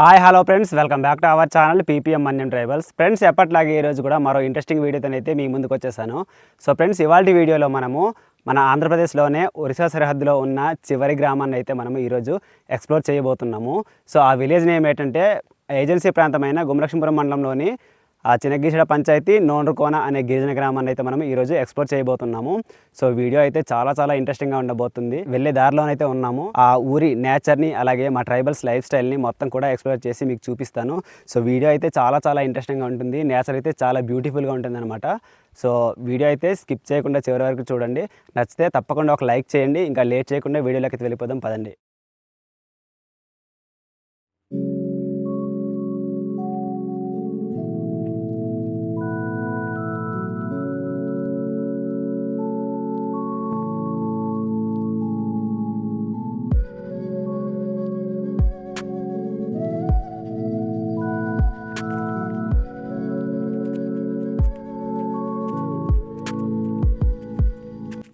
Hi hello friends welcome back to our channel PPM Manyam tribals friends ఎప్పట్లాగే ఈరోజు కూడా మరో ఇంట్రెస్టింగ్ వీడియోతోనైతే మీ ముందుకు వచ్చేసాను. సో ఫ్రెండ్స్ ఇవాళ వీడియోలో మనము మన ఆంధ్రప్రదేశ్లోనే ఒరిస్సా సరిహద్దులో ఉన్న చివరి గ్రామాన్ని అయితే మనము ఈరోజు ఎక్స్ప్లోర్ చేయబోతున్నాము. సో ఆ విలేజ్ నేమ్ ఏంటంటే ఏజెన్సీ ప్రాంతమైన గుమలక్ష్మీపురం మండలంలోని ఆ చిన్నగీసడ పంచాయతీ నోన్రుకోన అనే గిరిజన గ్రామాన్ని అయితే మనం ఈరోజు ఎక్స్ప్లోర్ చేయబోతున్నాము. సో వీడియో అయితే చాలా చాలా ఇంట్రెస్టింగ్గా ఉండబోతుంది. వెళ్ళే దారిలోనైతే ఉన్నాము. ఆ ఊరి నేచర్ని అలాగే మా ట్రైబల్స్ లైఫ్ స్టైల్ని మొత్తం కూడా ఎక్స్ప్లోర్ చేసి మీకు చూపిస్తాను. సో వీడియో అయితే చాలా చాలా ఇంట్రెస్టింగ్గా ఉంటుంది. నేచర్ అయితే చాలా బ్యూటిఫుల్గా ఉంటుందనమాట సో వీడియో అయితే స్కిప్ చేయకుండా చివరి వరకు చూడండి. నచ్చితే తప్పకుండా ఒక లైక్ చేయండి. ఇంకా లేట్ చేయకుండా వీడియోలోకి అయితే వెళ్ళిపోదాం. పదండి.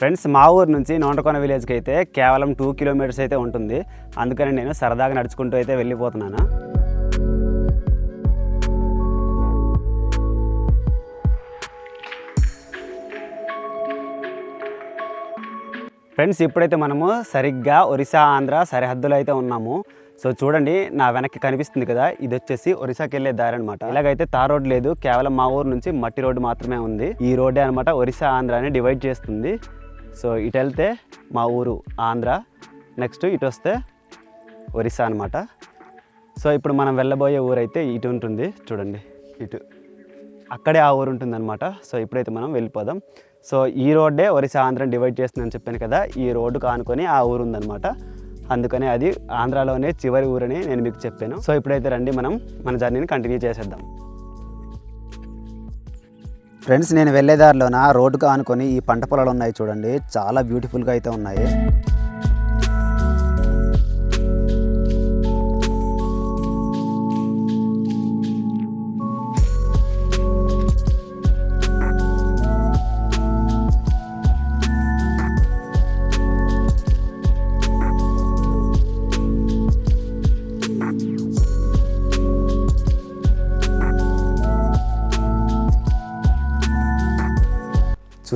ఫ్రెండ్స్ మా ఊరు నుంచి నోంటకొన విలేజ్కి అయితే కేవలం టూ కిలోమీటర్స్ అయితే ఉంటుంది. అందుకని నేను సరదాగా నడుచుకుంటూ అయితే వెళ్ళిపోతున్నాను. ఫ్రెండ్స్ ఇప్పుడైతే మనము సరిగ్గా ఒరిస్సా ఆంధ్ర సరిహద్దులో అయితే ఉన్నాము. సో చూడండి నా వెనక్కి కనిపిస్తుంది కదా ఇది వచ్చేసి ఒరిస్సాకి వెళ్ళే దారి అనమాట ఇలాగైతే తార్ రోడ్ లేదు కేవలం మా ఊరు నుంచి మట్టి రోడ్డు మాత్రమే ఉంది. ఈ రోడ్డే అనమాట ఒరిస్సా ఆంధ్రాని డివైడ్ చేస్తుంది. సో ఇటు వెళ్తే మా ఊరు ఆంధ్ర నెక్స్ట్ ఇటు వస్తే ఒరిస్సా అనమాట సో ఇప్పుడు మనం వెళ్ళబోయే ఊరు అయితే ఇటు ఉంటుంది. చూడండి ఇటు అక్కడే ఆ ఊరు ఉంటుందన్నమాట. సో ఇప్పుడైతే మనం వెళ్ళిపోదాం. సో ఈ రోడ్డే ఒరిస్సా ఆంధ్రని డివైడ్ చేస్తుందని చెప్పాను కదా ఈ రోడ్డుకు ఆనుకొని ఆ ఊరు ఉందన్నమాట. అందుకనే అది ఆంధ్రాలోనే చివరి ఊరని నేను మీకు చెప్పాను. సో ఇప్పుడైతే రండి మనం మన జర్నీని కంటిన్యూ చేసేద్దాం. ఫ్రెండ్స్ నేను వెళ్ళే దారిలోన రోడ్డుకు ఆనుకొని ఈ పంట పొలాలు ఉన్నాయి చూడండి. చాలా బ్యూటిఫుల్గా అయితే ఉన్నాయి.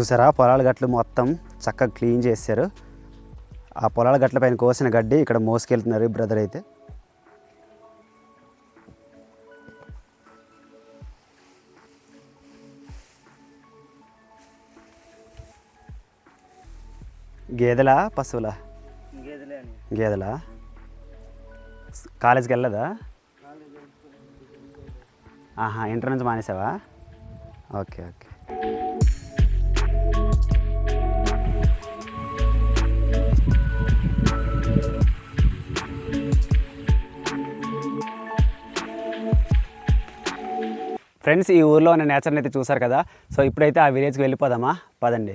చూసారా? పొలాల గట్లు మొత్తం చక్కగా క్లీన్ చేశారు. ఆ పొలాల గట్ల పైన కోసిన గడ్డి ఇక్కడ మోసుకెళ్తున్నారు ఈ బ్రదర్ అయితే. గేదెలా పశువులా? గేదెలా? కాలేజీకి వెళ్ళదా ఆహా ఇంటర్ నుంచి మానేసావా? Okay okay. ఫ్రెండ్స్ ఈ ఊర్లో ఉన్న నేచర్ని అయితే చూసారు కదా. సో ఇప్పుడైతే ఆ విలేజ్కి వెళ్ళిపోదామా? పదండి.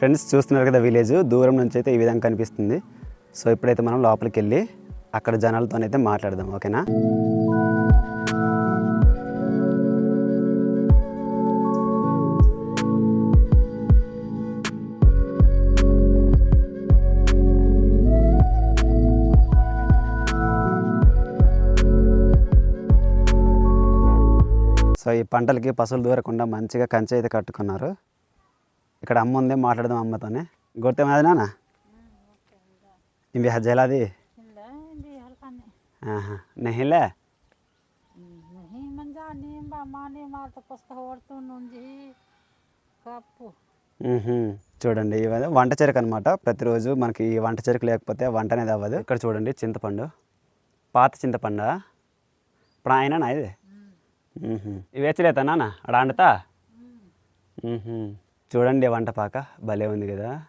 ఫ్రెండ్స్ చూస్తున్నారు కదా విలేజ్ దూరం నుంచి అయితే ఈ విధంగా కనిపిస్తుంది. సో ఇప్పుడైతే మనం లోపలికి వెళ్ళి అక్కడ జనాలతోనైతే మాట్లాడదాం ఓకేనా? సో ఈ పంటలకి పశువులు దూరకుండా మంచిగా కంచె అయితే కట్టుకున్నారు. ఇక్కడ అమ్మ ఉంది మాట్లాడదాం అమ్మతోనే. గుర్తేమది నాన్న? నానా ఇవి హజలాది నెహిలే చూడండి ఇవి వంట చెరుకు అనమాట ప్రతిరోజు మనకి ఈ వంట చెరుకు లేకపోతే వంట అనేది అవ్వదు. ఇక్కడ చూడండి చింతపండు. పాత చింతపండు? ఇప్పుడు ఆయన ఇది ఇవి వేచలేతా నాన్న? మ్మ్హ్మ్. చూడండి వంట పాక. భలే ఉంది కదా.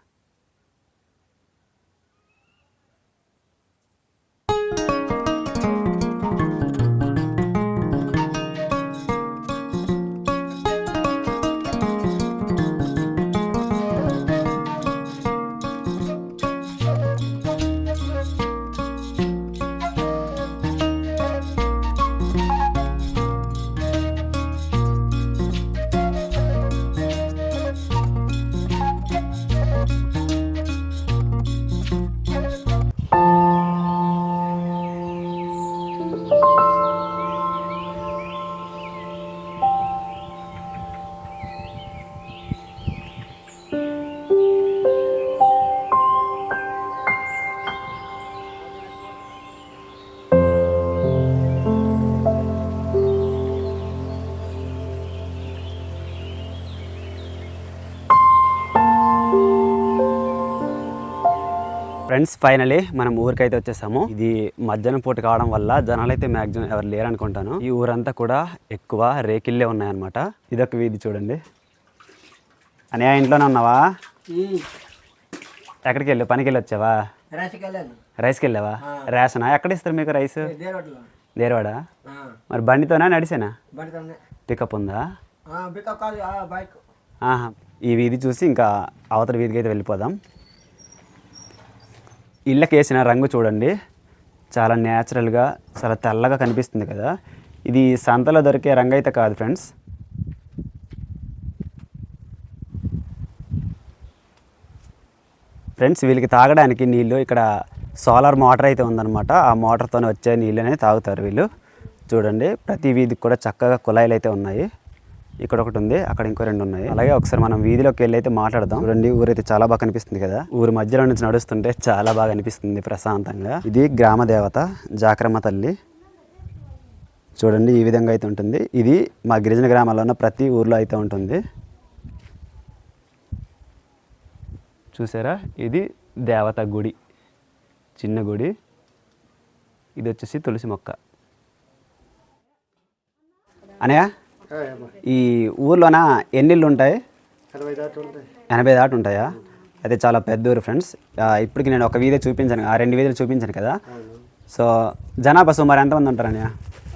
ఫ్రెండ్స్ ఫైనలీ మనం ఊరికైతే వచ్చేసాము. ఇది మధ్యాహ్నం పూట కావడం వల్ల జనాలు అయితే మ్యాక్సిమం ఎవరు లేరు అనుకుంటాను ఈ ఊరంతా కూడా ఎక్కువ రేకిల్లే ఉన్నాయన్నమాట. ఇదొక వీధి చూడండి. అనే ఇంట్లోనే ఉన్నావా? ఎక్కడికి వెళ్ళి పనికి వెళ్ళి వచ్చావా రైస్కి వెళ్ళావా రేషనా? ఎక్కడ ఇస్తారు మీకు రైస్? దేరవాడా? మరి బండితోనా నడిసేనా? పికప్ ఉందా? ఈ వీధి చూసి ఇంకా అవతల వీధికి అయితే వెళ్ళిపోదాం. ఇళ్ళకి వేసిన రంగు చూడండి. చాలా న్యాచురల్గా చాలా తెల్లగా కనిపిస్తుంది కదా. ఇది సంతలో దొరికే రంగు అయితే కాదు ఫ్రెండ్స్. ఫ్రెండ్స్ వీళ్ళకి తాగడానికి నీళ్ళు ఇక్కడ సోలార్ మోటార్ అయితే ఉందన్నమాట. ఆ మోటార్తో వచ్చే నీళ్ళనే తాగుతారు వీళ్ళు. చూడండి ప్రతి వీధికి కూడా చక్కగా కుళాయిలు అయితే ఉన్నాయి. ఇక్కడ ఒకటి ఉంది అక్కడ ఇంకో రెండు ఉన్నాయి అలాగే ఒకసారి మనం వీధిలోకి వెళ్ళి అయితే మాట్లాడదాం. చూడండి ఊరైతే చాలా బాగా కనిపిస్తుంది కదా? ఊరి మధ్యలో నుంచి నడుస్తుంటే చాలా బాగా అనిపిస్తుంది ప్రశాంతంగా. ఇది గ్రామ దేవత జాక్రమ్మ తల్లి. చూడండి ఈ విధంగా అయితే ఉంటుంది. ఇది మా గిరిజన గ్రామాల్లో ఉన్న ప్రతి ఊర్లో అయితే ఉంటుంది. చూసారా? ఇది దేవత గుడి. చిన్న గుడి. ఇది వచ్చేసి తులసి మొక్క. అనయా ఈ ఊర్లోన ఎన్ని ఇళ్ళు ఉంటాయి. ఎనభై దాటి ఉంటాయా? అయితే చాలా పెద్ద ఊరు ఫ్రెండ్స్. ఇప్పటికి నేను ఒక వీధి చూపించాను. ఆ రెండు వీధులు చూపించాను కదా. సో జనాభా సుమారు ఎంతమంది ఉంటారు అనయా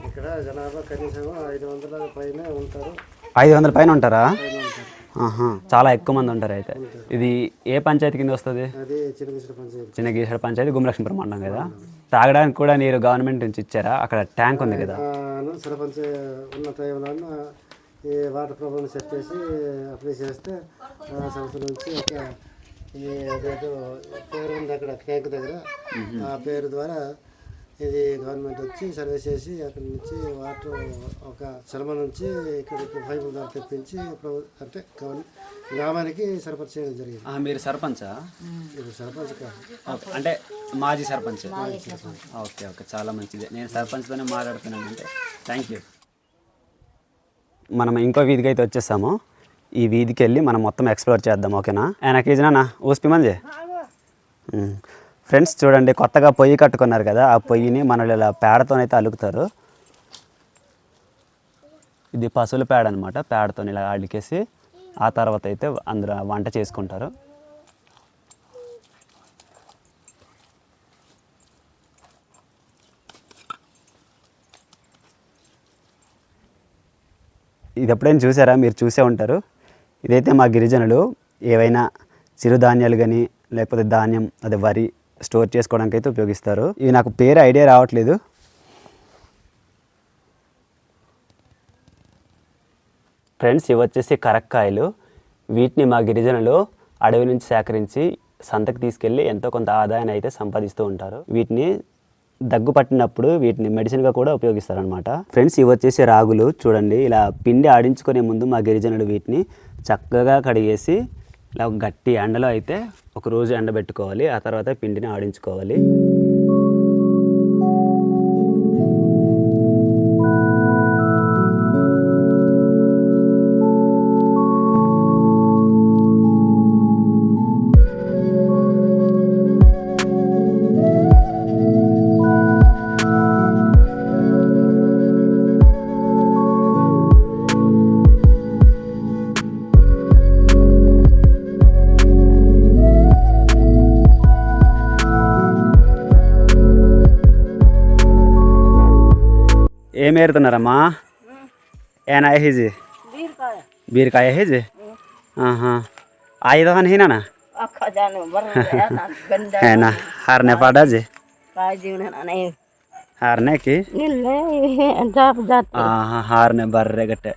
ఇక్కడ జనాభా కనీసం ఐదు వందల పైన ఉంటారు. ఐదు వందల పైన ఉంటారా? ఆహా, చాలా ఎక్కువ మంది ఉంటారు అయితే. ఇది ఏ పంచాయతీ కింద వస్తుంది? చిన్న గీసర పంచాయతీ. గుమ్మలక్ష్మీపురం మండలం కదా. తాగడానికి కూడా నీరు గవర్నమెంట్ నుంచి ఇచ్చారా? అక్కడ ట్యాంక్ ఉంది కదా. సర్పంచ్ ఉన్న టైంలో ఈ వాటర్ ప్రాబ్లమ్ సెట్ చేసి అప్లై చేస్తే సంవత్సరం నుంచి ఒక ఈ అదేదో పేరు ఉంది అక్కడ ట్యాంక్ దగ్గర. ఆ పేరు ద్వారా ఇది గవర్నమెంట్ వచ్చి సర్వే చేసి అక్కడి నుంచి వాటర్ ఒక చలమ నుంచి ఇక్కడికి పైపుల ద్వారా తెప్పించి అంటే గ్రామానికి సరఫరా చేయడం జరిగింది. మీరు సర్పంచా? ఇది సర్పంచ్ కాదు. అంటే మాజీ సర్పంచ్. ఓకే ఓకే చాలా మంచిది. నేను సర్పంచ్తోనే మాట్లాడుతున్నాను అంటే థ్యాంక్ యూ మనం ఇంకో వీధికి అయితే వచ్చేసాము ఈ వీధికి వెళ్ళి మనం మొత్తం ఎక్స్ప్లోర్ చేద్దాం ఓకేనా? ఆయన కేజీనా ఊస్పి మంది ఫ్రెండ్స్ చూడండి కొత్తగా పొయ్యి కట్టుకున్నారు కదా ఆ పొయ్యిని మనల్ని ఇలా పేడతోనైతే అలుకుతారు. ఇది పశువుల పేడ అనమాట పేడతో ఇలా అలికేసి ఆ తర్వాత అయితే అందులో వంట చేసుకుంటారు. ఇది ఎప్పుడైనా చూసారా? మీరు చూసే ఉంటారు. ఇదైతే మా గిరిజనులు ఏవైనా చిరుధాన్యాలు కానీ లేకపోతే ధాన్యం అదే వరి స్టోర్ చేసుకోవడానికి అయితే ఉపయోగిస్తారు. ఇవి నాకు పేరు ఐడియా రావట్లేదు. ఫ్రెండ్స్ ఇవి వచ్చేసి కరక్కాయలు. వీటిని మా గిరిజనులు అడవి నుంచి సేకరించి సంతకు తీసుకెళ్ళి ఎంతో కొంత ఆదాయాన్ని అయితే సంపాదిస్తూ ఉంటారు. వీటిని దగ్గు పట్టినప్పుడు వీటిని మెడిసిన్గా కూడా ఉపయోగిస్తారనమాట ఫ్రెండ్స్ ఇవి వచ్చేసి రాగులు. చూడండి ఇలా పిండి ఆడించుకునే ముందు మా గిరిజనులు వీటిని చక్కగా కడిగేసి ఇలా గట్టి ఎండలో అయితే ఒక రోజు ఎండబెట్టుకోవాలి ఆ తర్వాత పిండిని ఆడించుకోవాలి. ఏం ఏరుతున్నారమ్మా? ఏనా హీజీ బీరకాయ. హీజీ ఆయుధవన్ హీనా ఏనా? హారనే పాడాజీ? హార్నేకి హారనే బర్రె గట్టే.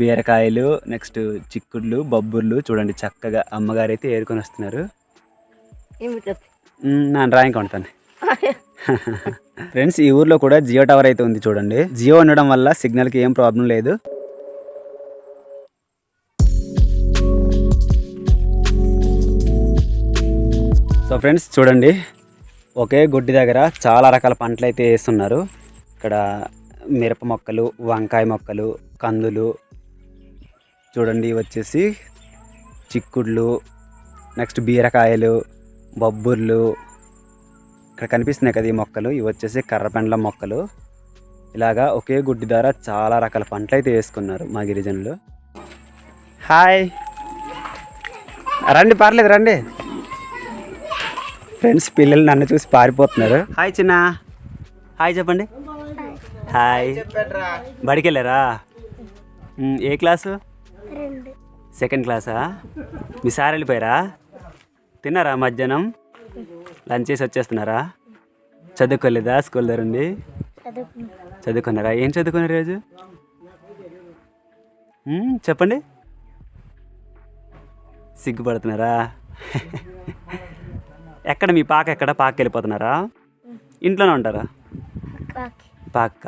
బీరకాయలు నెక్స్ట్ చిక్కుళ్ళు బొబ్బుర్లు చూడండి చక్కగా అమ్మగారు అయితే ఏరుకొని వస్తున్నారు. ನಾನು ಡ್ರಾಯಿಂಗ್ ఫ్రెండ్స్ ఈ ఊర్లో కూడా జియో టవర్ అయితే ఉంది చూడండి. జియో ఉండడం వల్ల సిగ్నల్కి ఏం ప్రాబ్లం లేదు. సో ఫ్రెండ్స్ చూడండి. ఒకే గుడ్డి దగ్గర చాలా రకాల పంటలు అయితే వేస్తున్నారు. ఇక్కడ మిరప మొక్కలు వంకాయ మొక్కలు కందులు. చూడండి వచ్చేసి చిక్కుళ్ళు నెక్స్ట్ బీరకాయలు బొబ్బుర్లు ఇక్కడ కనిపిస్తున్నాయి కదా ఈ మొక్కలు. ఇవి వచ్చేసి కర్రపెండ్ల మొక్కలు. ఇలాగా ఒకే గుడ్డి ద్వారా చాలా రకాల పంటలు అయితే వేసుకున్నారు మా గిరిజనులు. హాయ్. రండి పర్లేదు రండి. ఫ్రెండ్స్ పిల్లలు నన్ను చూసి పారిపోతున్నారు. హాయ్ చిన్న. హాయ్ చెప్పండి. హాయ్. బడికి వెళ్ళారా ఏ క్లాసు? సెకండ్ క్లాసా? మీ సార్ వెళ్ళిపోయారా? తిన్నారా మధ్యాహ్నం? లంచ్ చేసి వచ్చేస్తున్నారా? చదువుకోలేదా స్కూల్ దగ్గర ఉండి చదువుకున్నారా? ఏం చదువుకున్నారు రోజు చెప్పండి. సిగ్గుపడుతున్నారా? ఎక్కడ మీ పాక ఎక్కడ? పాక వెళ్ళిపోతున్నారా? ఇంట్లోనే ఉంటారా? పాక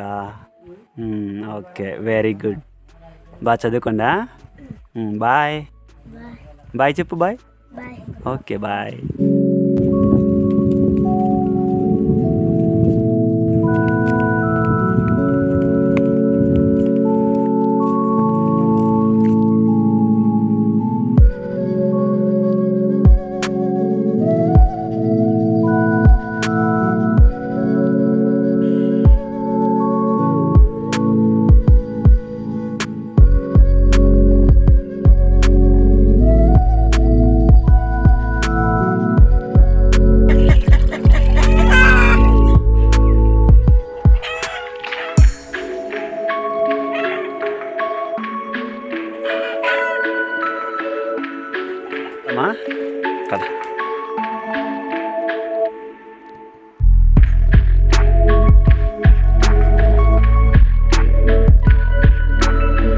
ఓకే వెరీ గుడ్. బాగా చదువుకోండా బాయ్. బాయ్. చెప్పు బాయ్. Okay bye.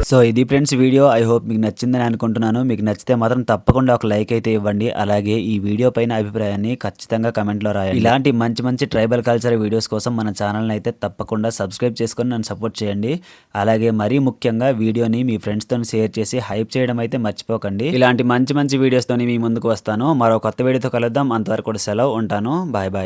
సో ఇది ఫ్రెండ్స్ వీడియో. ఐ హోప్ మీకు నచ్చిందని అనుకుంటున్నాను. మీకు నచ్చితే మాత్రం తప్పకుండా ఒక లైక్ అయితే ఇవ్వండి. అలాగే ఈ వీడియో పైన అభిప్రాయాన్ని ఖచ్చితంగా కమెంట్లో రాయండి. ఇలాంటి మంచి మంచి ట్రైబల్ కల్చర్ వీడియోస్ కోసం మన ఛానల్ని అయితే తప్పకుండా సబ్స్క్రైబ్ చేసుకొని నన్ను సపోర్ట్ చేయండి. అలాగే మరీ ముఖ్యంగా వీడియోని మీ ఫ్రెండ్స్తో షేర్ చేసి హైప్ చేయడం అయితే మర్చిపోకండి. ఇలాంటి మంచి మంచి వీడియోస్తోని మీ ముందుకు వస్తాను. మరో కొత్త వీడియోతో కలుద్దాం. అంతవరకు కూడా సెలవు ఉంటాను. Bye bye.